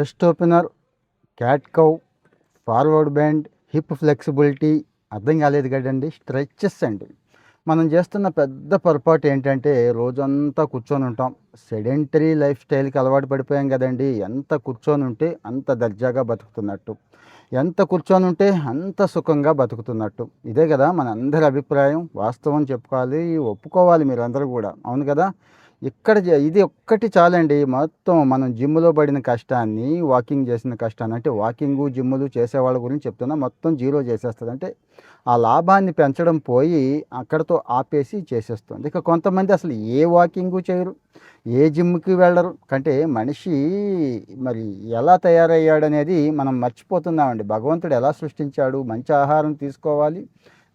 Chest opener cat cow forward bend hip flexibility అర్థం కాలేదు కదండి స్ట్రెచెస్ అండి. మనం చేస్తున్న పెద్ద పొరపాటు ఏంటంటే రోజంతా కూర్చొని ఉంటాం. సెడెంటరీ లైఫ్ స్టైల్కి అలవాటు పడిపోయాం కదండి ఎంత కూర్చొని ఉంటే అంత దర్జాగా బతుకుతున్నట్టు. ఎంత కూర్చొని ఉంటే అంత సుఖంగా బతుకుతున్నట్టు. ఇదే కదా మన అందరి అభిప్రాయం వాస్తవం చెప్పుకోవాలి ఒప్పుకోవాలి మీరందరూ కూడా. అవును కదా? ఇక్కడ ఇది ఒక్కటి చాలండి. మొత్తం మనం జిమ్లో పడిన కష్టాన్ని వాకింగ్ చేసిన కష్టాన్ని అంటే వాకింగ్ జిమ్ములు చేసేవాళ్ళ గురించి చెప్తున్నా మొత్తం జీరో చేసేస్తుంది. అంటే ఆ లాభాన్ని పెంచడం పోయి అక్కడతో ఆపేసి చేసేస్తుంది. ఇక కొంతమంది అసలు ఏ వాకింగు చేయరు ఏ జిమ్కి వెళ్ళరు. అంటే మనిషి మరి ఎలా తయారయ్యాడనేది మనం మర్చిపోతున్నామండి. భగవంతుడు ఎలా సృష్టించాడు మంచి ఆహారం తీసుకోవాలి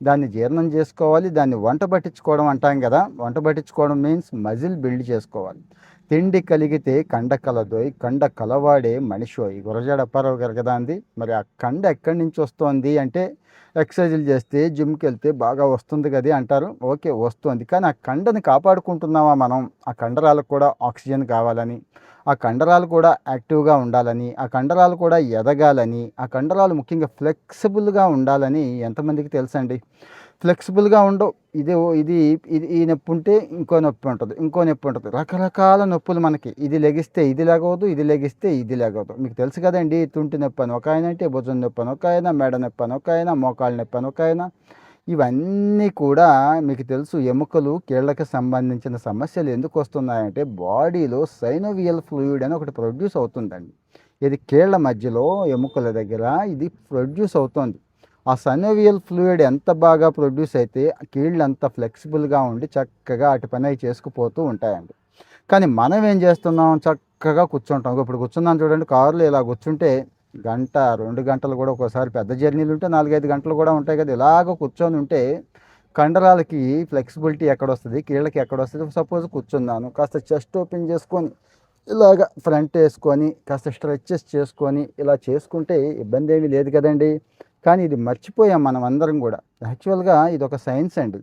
దాన్ని జీర్ణం చేసుకోవాలి దాన్ని వంట పట్టించుకోవడం అంటాం కదా. వంట పట్టించుకోవడం మీన్స్ మజిల్ బిల్డ్ చేసుకోవాలి. తిండి కలిగితే కండ కలదోయ్ కండ కలవాడే మనిషోయ్ గురజాడ అప్పారావు గారు కదా అంది. మరి ఆ కండ ఎక్కడి నుంచి వస్తోంది అంటే ఎక్సర్సైజులు చేస్తే జిమ్కి వెళ్తే బాగా వస్తుంది కదా అంటారు. ఓకే వస్తుంది. కానీ ఆ కండని కాపాడుకుంటున్నామా మనం? ఆ కండరాలకు కూడా ఆక్సిజన్ కావాలని ఆ కండరాలు కూడా యాక్టివ్గా ఉండాలని ఆ కండరాలు కూడా ఎదగాలని ఆ కండరాలు ముఖ్యంగా ఫ్లెక్సిబుల్గా ఉండాలని ఎంతమందికి తెలుసండి? ఫ్లెక్సిబుల్గా ఉండవు. ఇది ఇది ఇది ఈ నొప్పి ఉంటే ఇంకో నొప్పి ఉంటుంది ఇంకో నొప్పి ఉంటుంది. రకరకాల నొప్పులు మనకి. ఇది లెగిస్తే ఇది లేకపోదు ఇది లెగిస్తే ఇది లేకపోదు మీకు తెలుసు కదండి తుంటి నొప్పి అని. ఒక ఆయన అంటే భుజం నొప్పి అని ఒక ఆయన మెడ నొప్పి అని ఒక ఆయన మోకాళ్ళ నొప్పి అని ఒక ఆయన ఇవన్నీ కూడా మీకు తెలుసు ఎముకలు కీళ్ళకి సంబంధించిన సమస్యలు ఎందుకు వస్తున్నాయంటే బాడీలో సైనోవియల్ ఫ్లూయిడ్ అని ఒకటి ప్రొడ్యూస్ అవుతుందండి. ఇది కీళ్ళ మధ్యలో ఎముకల దగ్గర ఇది ప్రొడ్యూస్ అవుతుంది. ఆ సనోవియల్ ఫ్లూయిడ్ ఎంత బాగా ప్రొడ్యూస్ అయితే కీళ్ళు అంత ఫ్లెక్సిబుల్గా ఉండి చక్కగా అటు పని అవి చేసుకుపోతూ ఉంటాయండి. కానీ మనం ఏం చేస్తున్నాం? చక్కగా కూర్చుంటాం. ఇప్పుడు కూర్చున్నాం చూడండి కారులో ఇలా కూర్చుంటే గంట రెండు గంటలు కూడా ఒకసారి పెద్ద జర్నీలు ఉంటే నాలుగైదు గంటలు కూడా ఉంటాయి కదా. ఇలాగ కూర్చొని ఉంటే కండరాలకి ఫ్లెక్సిబిలిటీ ఎక్కడ వస్తుంది కీళ్ళకి ఎక్కడ వస్తుంది సపోజ్ కూర్చున్నాను. కాస్త చెస్ట్ ఓపెన్ చేసుకొని ఇలాగ ఫ్రంట్ వేసుకొని కాస్త స్ట్రెచెస్ చేసుకొని ఇలా చేసుకుంటే ఇబ్బంది ఏమీ లేదు కదండి. కానీ ఇది మర్చిపోయాం మనం అందరం కూడా. యాక్చువల్గా ఇది ఒక సైన్స్ అండి.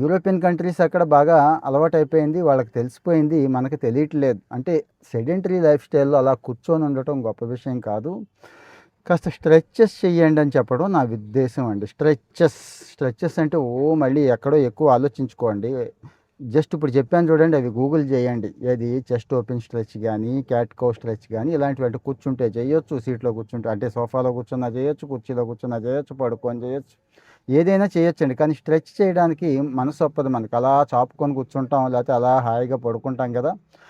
యూరోపియన్ కంట్రీస్ అక్కడ బాగా అలవాటైపోయింది వాళ్ళకి తెలిసిపోయింది మనకు తెలియట్లేదు. అంటే సెడెంటరీ లైఫ్ స్టైల్లో అలా కూర్చొని ఉండటం గొప్ప విషయం కాదు. కాస్త స్ట్రెచెస్ చేయండి అని చెప్పడం నా ఉద్దేశం అండి. స్ట్రెచెస్ స్ట్రెచెస్ అంటే ఓ మళ్ళీ ఎక్కడో ఎక్కువ ఆలోచించుకోండి. జస్ట్ ఇప్పుడు చెప్పాను చూడండి అవి గూగుల్ చేయండి. ఏది చెస్ట్ ఓపెన్ స్ట్రెచ్ కానీ క్యాట్ కో స్ట్రెచ్ కానీ ఇలాంటివి అంటే కూర్చుంటే చేయొచ్చు. సీట్లో కూర్చుంటే అంటే సోఫాలో కూర్చున్నా చేయొచ్చు కుర్చీలో కూర్చున్నా చేయొచ్చు పడుకొని చేయొచ్చు. ఏదైనా చేయొచ్చండి. కానీ స్ట్రెచ్ చేయడానికి మనసు ఒప్పదు మనకి. అలా చాపుకొని కూర్చుంటాం లేకపోతే అలా హాయిగా పడుకుంటాం కదా.